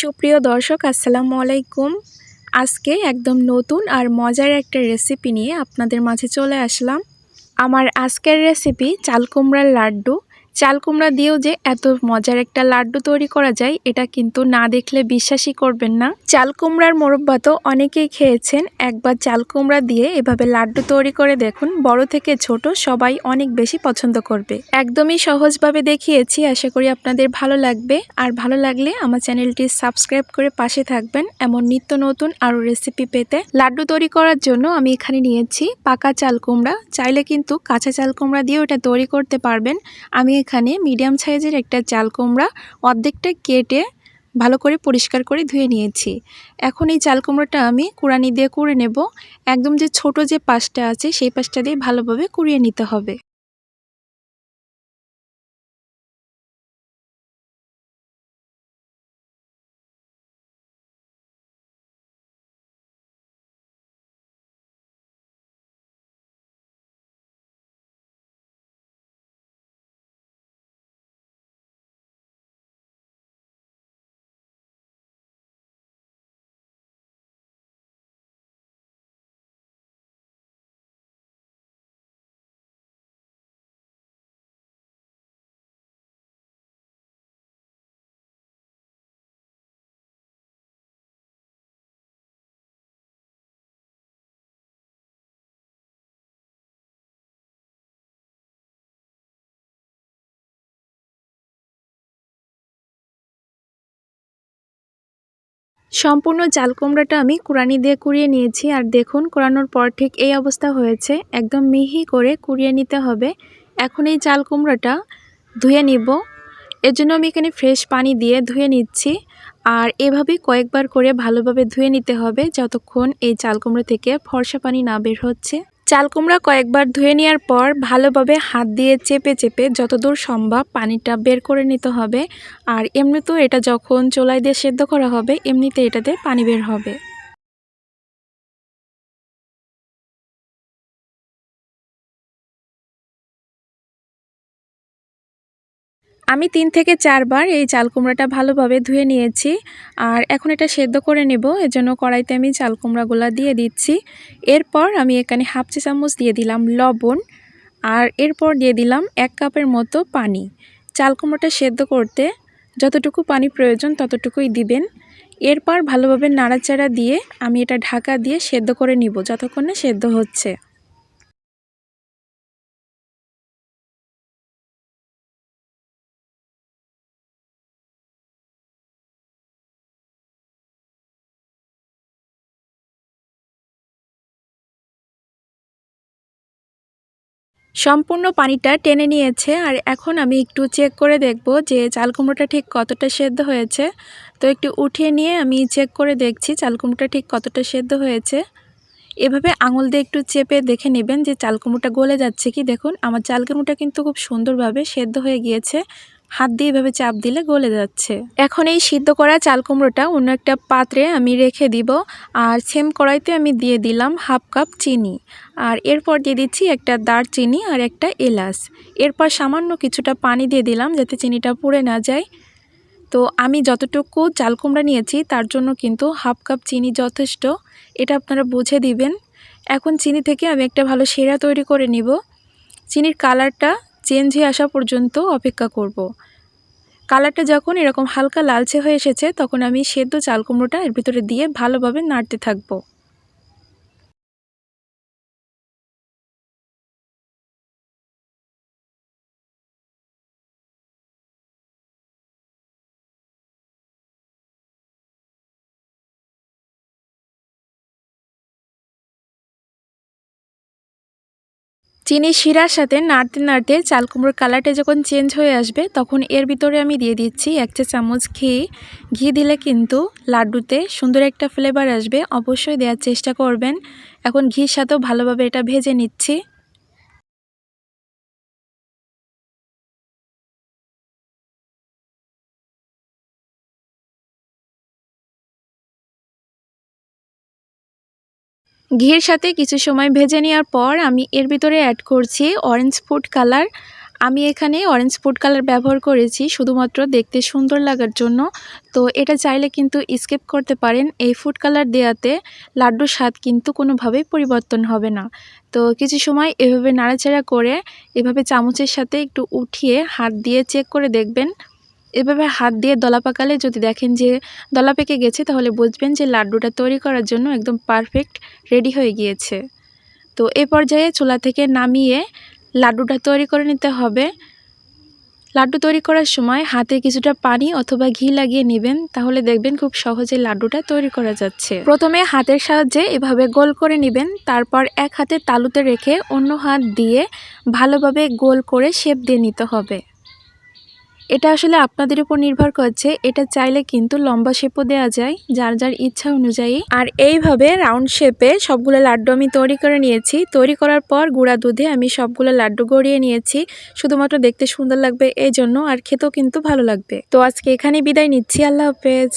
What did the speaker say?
সুপ্রিয় দর্শক, আসসালামু আলাইকুম। আজকে একদম নতুন আর মজার একটা রেসিপি নিয়ে আপনাদের মাঝে চলে আসলাম। আমার আজকের রেসিপি চাল কুমড়ার লাড্ডু। চাল কুমড়া দিয়েও যে এত মজার একটা লাড্ডু তৈরি করা যায়, এটা কিন্তু না দেখলে বিশ্বাসই করবেন না। চাল কুমড়ার মোরব্বা তো অনেকেই খেয়েছেন, একবার চাল কুমড়া দিয়ে এভাবে লাড্ডু তৈরি করে দেখুন, বড় থেকে ছোট সবাই অনেক বেশি পছন্দ করবে। একদমই সহজভাবে দেখিয়েছি, আশা করি আপনাদের ভালো লাগবে। আর ভালো লাগলে আমার চ্যানেলটি সাবস্ক্রাইব করে পাশে থাকবেন, এমন নিত্য নতুন আরও রেসিপি পেতে। লাড্ডু তৈরি করার জন্য আমি এখানে নিয়েছি পাকা চাল কুমড়া চাইলে কিন্তু কাঁচা চাল কুমড়া দিয়েও এটা তৈরি করতে পারবেন। আমি এখানে মিডিয়াম সাইজের একটা চাল কুমড়া অর্ধেকটা কেটে ভালো করে পরিষ্কার করে ধুয়ে নিয়েছি। এখন এই চাল কুমড়োটা আমি কুড়ানি দিয়ে কুড়ে নেব। একদম যে ছোট যে পাশটা আছে, সেই পাশটা দিয়ে ভালোভাবে কুড়িয়ে নিতে হবে। সম্পূর্ণ চাল কুমড়াটা আমি কুড়ানি দিয়ে কুড়িয়ে নিয়েছি আর দেখুন, কুড়ানোর পর ঠিক এই অবস্থা হয়েছে। একদম মিহি করে কুড়িয়ে নিতে হবে। এখন এই চাল কুমড়াটা ধুয়ে নিব। এর জন্য আমি এখানে ফ্রেশ পানি দিয়ে ধুয়ে নিচ্ছি আর এভাবে কয়েকবার করে ভালোভাবে ধুয়ে নিতে হবে যতক্ষণ এই চাল কুমড়ো থেকে ফর্সা পানি না বের হচ্ছে। চাল কুমড়া কয়েকবার ধুয়ে নেওয়ার পর ভালোভাবে হাত দিয়ে চেপে চেপে যতদূর সম্ভব পানিটা বের করে নিতে হবে। আর এমনিতেও এটা যখন চোলাই দিয়ে সেদ্ধ করা হবে এমনিতে এটাতে পানি বের হবে। আমি তিন থেকে চারবার এই চাল কুমড়াটা ভালোভাবে ধুয়ে নিয়েছি আর এখন এটা সেদ্ধ করে নেব। এজন্য কড়াইতে আমি চাল কুমড়াগুলো দিয়ে দিচ্ছি। এরপর আমি এখানে হাফ চা চামচ দিয়ে দিলাম লবণ আর এরপর দিয়ে দিলাম এক কাপের মতো পানি। চাল কুমড়োটা সেদ্ধ করতে যতটুকু পানি প্রয়োজন ততটুকুই দিবেন। এরপর ভালোভাবে নাড়াচাড়া দিয়ে আমি এটা ঢাকা দিয়ে সেদ্ধ করে নিব, যতক্ষণ না সেদ্ধ হচ্ছে। সম্পূর্ণ পানিটা টেনে নিয়েছে আর এখন আমি একটু চেক করে দেখব যে চাল কুমড়োটা ঠিক কতটা সেদ্ধ হয়েছে। তো একটু উঠিয়ে নিয়ে আমি চেক করে দেখছি চাল কুমড়োটা ঠিক কতটা সেদ্ধ হয়েছে। এভাবে আঙুল দিয়ে একটু চেপে দেখে নেবেন যে চাল কুমড়োটা গলে যাচ্ছে কি। দেখুন, আমার চাল কুমড়োটা কিন্তু খুব সুন্দরভাবে সেদ্ধ হয়ে গিয়েছে। হাত দিয়ে এভাবে চাপ দিলে গলে যাচ্ছে। এখন এই সিদ্ধ করা চাল কুমড়োটা অন্য একটা পাত্রে আমি রেখে দিব। আর সেম কড়াইতে আমি দিয়ে দিলাম হাফ কাপ চিনি। আর এরপর দিয়ে দিচ্ছি একটা দারচিনি আর একটা এলাচ। এরপর সামান্য কিছুটা পানি দিয়ে দিলাম যাতে চিনিটা পুড়ে না যায়। তো আমি যতটুকু চাল কুমড়া নিয়েছি তার জন্য কিন্তু হাফ কাপ চিনি যথেষ্ট। এটা আপনারা বুঝে দিবেন। এখন চিনি থেকে আমি একটা ভালো সেরা তৈরি করে নিব। চিনির কালারটা চেঞ্জ হয়ে আসা পর্যন্ত অপেক্ষা করব। কালারটা যখন এরকম হালকা লালচে হয়ে এসেছে, তখন আমি সেদ্ধ চাল কুমড়োটা এর ভিতরে দিয়ে ভালোভাবে নাড়তে থাকব চিনি শিরার সাথে নাড়তে নাড়তে চাল কুমড়োর কালারটা যখন চেঞ্জ হয়ে আসবে, তখন এর ভিতরে আমি দিয়ে দিচ্ছি এক চা চামচ ঘি। ঘি দিলে কিন্তু লাড্ডুতে সুন্দর একটা ফ্লেভার আসবে। অবশ্যই দেওয়ার চেষ্টা করবেন। এখন ঘির সাথেও ভালোভাবে এটা ভেজে নিচ্ছি। ঘির সাথে কিছু সময় ভেজে নেওয়ার পর আমি এর ভিতরে অ্যাড করছি অরেঞ্জ ফুড কালার আমি এখানে অরেঞ্জ ফুড কালার ব্যবহার করেছি শুধুমাত্র দেখতে সুন্দর লাগার জন্য। তো এটা চাইলে কিন্তু স্কিপ করতে পারেন। এই ফুড কালার দেওয়াতে লাড্ডুর স্বাদ কিন্তু কোনোভাবেই পরিবর্তন হবে না। তো কিছু সময় এভাবে নাড়াচাড়া করে এভাবে চামচের সাথে একটু উঠিয়ে হাত দিয়ে চেক করে দেখবেন। এভাবে হাত দিয়ে দলা পাকালে যদি দেখেন যে দলা পেকে গেছে, তাহলে বুঝবেন যে লাড্ডুটা তৈরি করার জন্য একদম পারফেক্ট রেডি হয়ে গিয়েছে। তো এ পর্যায়ে চুলা থেকে নামিয়ে লাড্ডুটা তৈরি করে নিতে হবে। লাড্ডু তৈরি করার সময় হাতে কিছুটা পানি অথবা ঘি লাগিয়ে নেবেন, তাহলে দেখবেন খুব সহজে লাড্ডুটা তৈরি করা যাচ্ছে। প্রথমে হাতের সাহায্যে এভাবে গোল করে নেবেন, তারপর এক হাতে তালুতে রেখে অন্য হাত দিয়ে ভালোভাবে গোল করে শেপ দিয়ে নিতে হবে। এটা আসলে আপনাদের উপর নির্ভর করছে। এটা চাইলে কিন্তু লম্বা শেপও দেওয়া যায়, যার যার ইচ্ছা অনুযায়ী। আর এইভাবে রাউন্ড শেপে সবগুলো লাড্ডু আমি তৈরি করে নিয়েছি। তৈরি করার পর গুঁড়া দুধে আমি সবগুলো লাড্ডু গড়িয়ে নিয়েছি। শুধুমাত্র দেখতে সুন্দর লাগবে এই জন্য, আর খেতেও কিন্তু ভালো লাগবে। তো আজকে এখানে বিদায় নিচ্ছি। আল্লাহ হাফেজ।